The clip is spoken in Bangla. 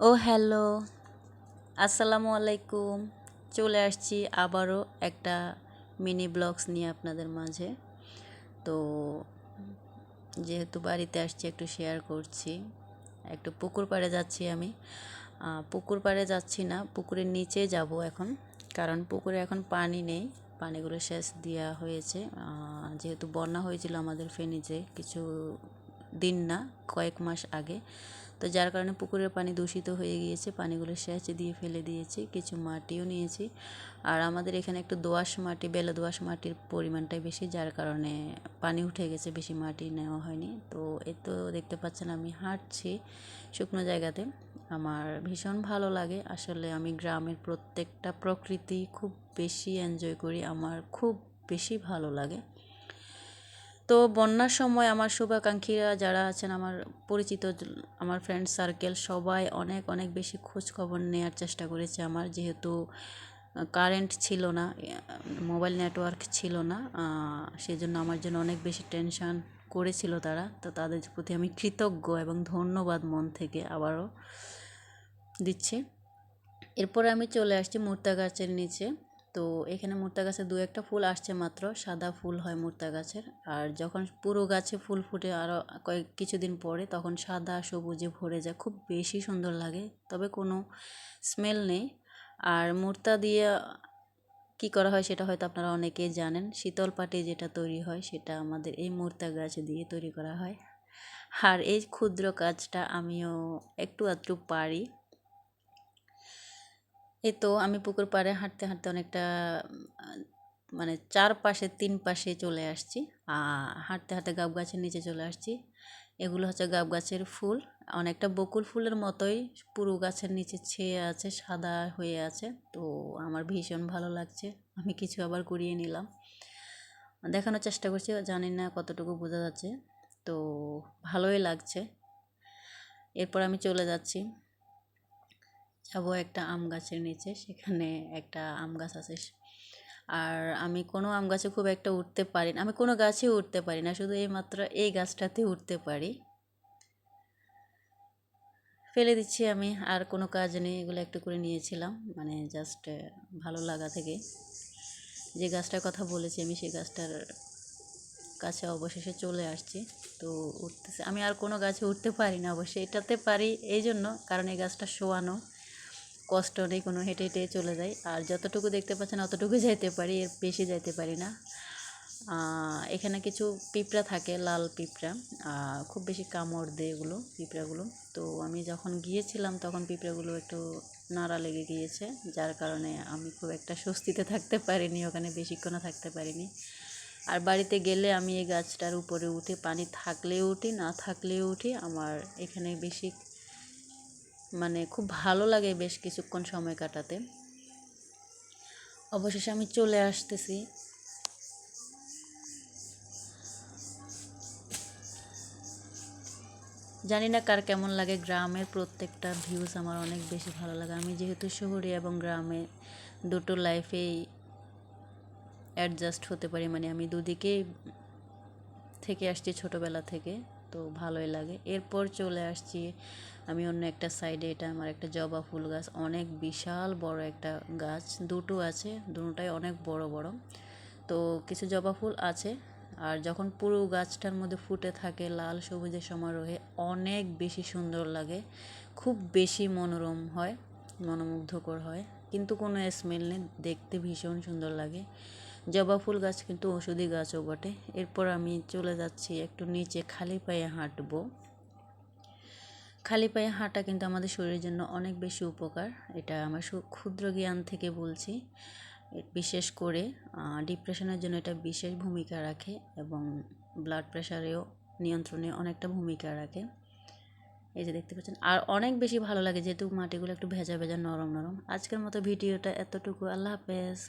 ও হ্যালো, আসসালামু আলাইকুম। চলে আসছি আবারও একটা মিনি ব্লগস নিয়ে আপনাদের মাঝে। তো যেহেতু বাড়িতে আসছি, একটু শেয়ার করছি। একটু পুকুর পাড়ে যাচ্ছি আমি। পুকুর পাড়ে যাচ্ছি না, পুকুরের নিচে যাব এখন। কারণ পুকুরে এখন পানি নেই, পানিগুলো শেষ দেওয়া হয়েছে। যেহেতু বন্যা হয়েছিল আমাদের ফেনীতে, কিছু দিন না, কয়েক মাস আগে। তো যার কারণে পুকুরের পানি দূষিত হয়ে গিয়েছে, পানিগুলো সেচ দিয়ে ফেলে দিয়েছি, কিছু মাটিও নিয়েছি। আর আমাদের এখানে একটু দোআঁশ মাটি, বেলে দোআঁশ মাটির পরিমাণটাই বেশি, যার কারণে পানি উঠে গেছে, বেশি মাটি নেওয়া হয়নি। তো এ তো দেখতে পাচ্ছেন আমি হাঁটছি শুকনো জায়গাতে। আমার ভীষণ ভালো লাগে। আসলে আমি গ্রামের প্রত্যেকটা প্রকৃতি খুব বেশি এনজয় করি, আমার খুব বেশি ভালো লাগে। তো বন্যার সময় আমার শুভাকাঙ্ক্ষীরা যারা আছেন, আমার পরিচিত আমার ফ্রেন্ড সার্কেল সবাই অনেক অনেক বেশি খোঁজ খবর নেওয়ার চেষ্টা করেছে আমার। যেহেতু কারেন্ট ছিল না মোবাইল নেটওয়ার্ক ছিল না সেজন্য আমার জন্য অনেক বেশি টেনশন করেছিল তারা। তো তাদের প্রতি আমি কৃতজ্ঞ এবং ধন্যবাদ মন থেকে আবারও দিচ্ছি। এরপরে আমি চলে আসছি মুর্তা গাছের নিচে। তো এখানে মুর্তা গাছে দু একটা ফুল আসছে মাত্র, সাদা ফুল হয় মুর্তা গাছের। আর যখন পুরো গাছে ফুল ফুটে আরও কয়েক, কিছুদিন পরে তখন সাদা, সবুজে ভরে যায়। খুব বেশি সুন্দর লাগে, তবে কোনো স্মেল নেই। আর মুর্তা দিয়ে কি করা হয় সেটা হয়তো আপনারা অনেকেই জানেন। শীতল পাটি যেটা তৈরি হয় সেটা আমাদের এই মুর্তা গাছ দিয়ে তৈরি করা হয়। আর এই ক্ষুদ্র কাজটা আমিও একটু আধটু পারি। এই তো আমি পুকুর পাড়ে হাঁটতে হাঁটতে অনেকটা মানে চারপাশে, তিন পাশে চলে আসছি। হাঁটতে হাঁটতে গাব গাছের নিচে চলে আসছি। এগুলো হচ্ছে গাব গাছের ফুল। অনেকটা বকুল ফুলের মতোই পুরো গাছের নিচে ছেয়ে আছে, সাদা হয়ে আছে। তো আমার ভীষণ ভালো লাগছে। আমি কিছু আবার কুড়িয়ে নিলাম। দেখানোর চেষ্টা করছি, জানি না কতটুকু বোঝা যাচ্ছে। তো ভালোই লাগছে। এরপর আমি চলে যাচ্ছি। যাব একটা আম গাছের নিচে, সেখানে একটা আম গাছ আছে। আর আমি কোনো আম গাছে খুব একটা উঠতে পারি না, আমি কোনো গাছে উঠতে পারি না, শুধু এই মাত্র এই গাছটাতে উঠতে পারি। ফেলে দিচ্ছি আমি, আর কোনো কাজ নেই, এগুলো একটু করে নিয়েছিলাম মানে জাস্ট ভালো লাগা থেকে। যে গাছটার কথা বলেছি আমি সেই গাছটার কাছে অবশেষে চলে আসছি, তো উঠতেছে। আমি আর কোনো গাছে উঠতে পারি না অবশ্যই, এটাতে পারি এই জন্য, কারণ এই গাছটা শোয়ানো। কষ্ট নেই, কোনো হেঁটে হেঁটে চলে যাই। আর যতটুকু দেখতে পাচ্ছেন অতটুকু যাইতে পারি, এর বেশি যাইতে পারি না। এখানে কিছু পিঁপড়া থাকে, লাল পিঁপড়া। খুব বেশি কামড় দেয় এগুলো, পিঁপড়াগুলো। তো আমি যখন গিয়েছিলাম, তখন পিঁপড়াগুলো একটু নাড়া লেগে গিয়েছে। যার কারণে আমি খুব একটা স্বস্তিতে থাকতে পারিনি, ওখানে বেশিক্ষণও থাকতে পারিনি। আর বাড়িতে গেলে আমি এই গাছটার উপরে উঠে, পানি থাকলেও উঠি, না থাকলেও উঠি, আমার এখানে বেশি মানে খুব ভালো লাগে বেশ কিছুক্ষণ সময় কাটাতে। অবশেষে আমি চলে আসতেছি। জানি না কার কেমন লাগে, গ্রামের প্রত্যেকটা ভিউজ আমার অনেক বেশি ভালো লাগে। আমি যেহেতু শহরে এবং গ্রামে দুটো লাইফেই অ্যাডজাস্ট হতে পারি মানে আমি দুদিকেই থেকে আসছি ছোটোবেলা থেকে। তো ভালোই লাগে। এরপর চলে আসছি আমি অন্য একটা সাইডে এটা আমার একটা জবা ফুল গাছ। অনেক বিশাল বড় একটা গাছ। দুটো আছে। দুটোটাই অনেক বড় বড়। তো কিছু জবা ফুল আছে। আর যখন পুরো গাছটার মধ্যে ফুটে থাকে লাল সবুজের সমারোহে, অনেক বেশি সুন্দর লাগে। খুব বেশি মনোরম হয়, মনোমুগ্ধকর হয়। কিন্তু কোনো স্মেল নেই। দেখতে ভীষণ সুন্দর লাগে। জবা ফুল গাছ কিন্তু ওষুধি গাছও বটে। এরপর আমি চলে যাচ্ছি একটু নিচে খালি পায়ে হাঁটবো। খালি পায়ে হাঁটা কিন্তু আমাদের শরীরের জন্য অনেক বেশি উপকার। এটা আমার ক্ষুদ্র জ্ঞান থেকে বলছি। বিশেষ করে ডিপ্রেশনের জন্য এটা বিশেষ ভূমিকা রাখে এবং ব্লাড প্রেশারেও নিয়ন্ত্রণে অনেকটা ভূমিকা রাখে। এই যে দেখতে পাচ্ছেন, আর অনেক বেশি ভালো লাগে যেহেতু মাটিগুলো একটু ভেজা ভেজা নরম নরম। আজকের মতো ভিডিওটা এতটুকু। আল্লাহ হাফেজ।